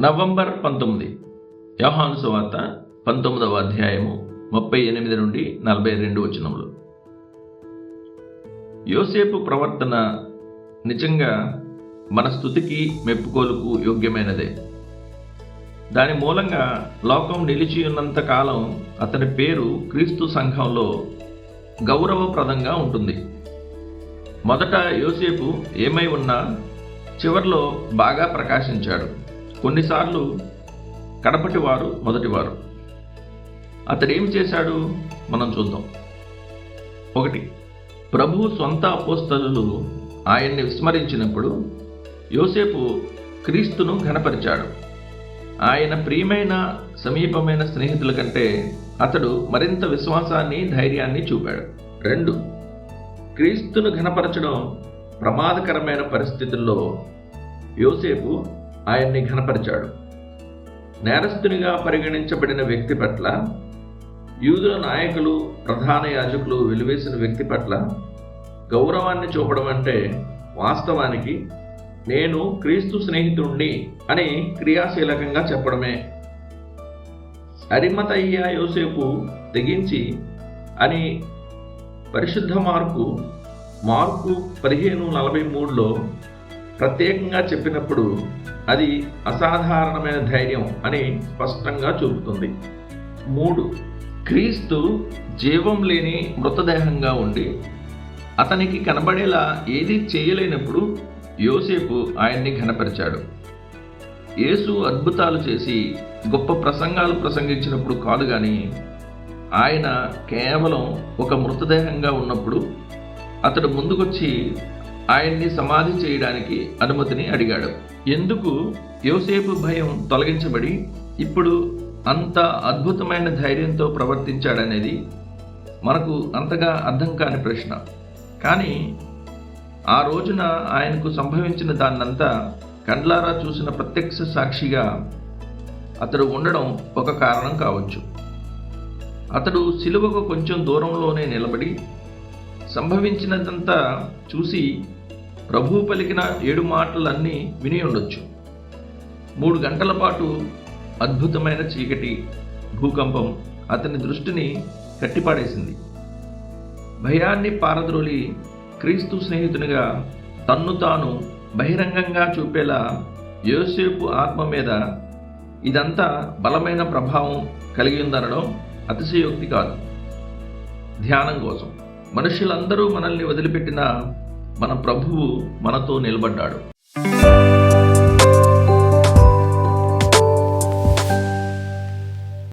November పంతొమ్మిది. యోహాను సువార్త పంతొమ్మిదవ అధ్యాయము ముప్పై ఎనిమిది నుండి నలభై రెండు వచనములు. యోసేపు ప్రవర్తన నిజంగా మన స్థుతికి మెప్పుకోలుకు యోగ్యమైనదే. దాని మూలంగా లోకం నిలిచి ఉన్నంత కాలం అతని పేరు క్రీస్తు సంఘంలో గౌరవప్రదంగా ఉంటుంది. మొదట యోసేపు ఏమై ఉన్నా చివర్లో బాగా ప్రకాశించాడు. కొన్నిసార్లు కడపటి వారు మొదటివారు అతడు ఏం చేశాడు? మనం చూద్దాం. ఒకటి ప్రభు సొంత అపోస్తలు ఆయన్ని విస్మరించినప్పుడు యోసేపు క్రీస్తును ఘనపరిచాడు. ఆయన ప్రియమైన సమీపమైన స్నేహితుల కంటే అతడు మరింత విశ్వాసాన్ని ధైర్యాన్ని చూపాడు. రెండు క్రీస్తును ఘనపరచడం ప్రమాదకరమైన పరిస్థితుల్లో యోసేపు ఆయన్ని ఘనపరిచాడు. నేరస్తునిగా పరిగణించబడిన వ్యక్తి పట్ల యూదుల నాయకులు ప్రధాన యాజకులు వెలివేసిన వ్యక్తి పట్ల గౌరవాన్ని చూపడం అంటే వాస్తవానికి నేను క్రీస్తు స్నేహితుణ్ణి అని క్రియాశీలకంగా చెప్పడమే. అరిమతయ్య యోసేపు తెగించి అని పరిశుద్ధ మార్కు మార్కు పదిహేను నలభై మూడులో ప్రత్యేకంగా చెప్పినప్పుడు అది అసాధారణమైన ధైర్యం అని స్పష్టంగా చూపుతుంది. మూడు క్రీస్తు జీవం లేని మృతదేహంగా ఉండి అతనికి కనబడేలా ఏది చేయలేనప్పుడు యోసేపు ఆయన్ని ఘనపరిచాడు. యేసు అద్భుతాలు చేసి గొప్ప ప్రసంగాలు ప్రసంగించినప్పుడు కాదు కానీ ఆయన కేవలం ఒక మృతదేహంగా ఉన్నప్పుడు అతడు ముందుకొచ్చి ఆయన్ని సమాధి చేయడానికి అనుమతిని అడిగాడు. ఎందుకు? యోసేపు భయం తొలగించబడి ఇప్పుడు అంత అద్భుతమైన ధైర్యంతో ప్రవర్తించాడనేది మనకు అంతగా అర్థం కాని ప్రశ్న. కానీ ఆ రోజున ఆయనకు సంభవించిన దాన్నంతా కండ్లారా చూసిన ప్రత్యక్ష సాక్షిగా అతడు ఉండడం ఒక కారణం కావచ్చు. అతడు సిలువకు కొంచెం దూరంలోనే నిలబడి సంభవించినదంతా చూసి ప్రభు పలికిన ఏడు మాటలన్నీ విని ఉండొచ్చు. మూడు గంటల పాటు అద్భుతమైన చీకటి భూకంపం అతని దృష్టిని కట్టిపాడేసింది భయాన్ని పారద్రోలి క్రీస్తు స్నేహితునిగా తన్ను తాను బహిరంగంగా చూపేలా యోసేపు ఆత్మ మీద ఇదంతా బలమైన ప్రభావం కలిగి ఉందనడం అతిశయోక్తి కాదు. ధ్యానం కోసం. మనుషులందరూ మనల్ని వదిలిపెట్టినా మన ప్రభువు మనతో నిలబడ్డాడు.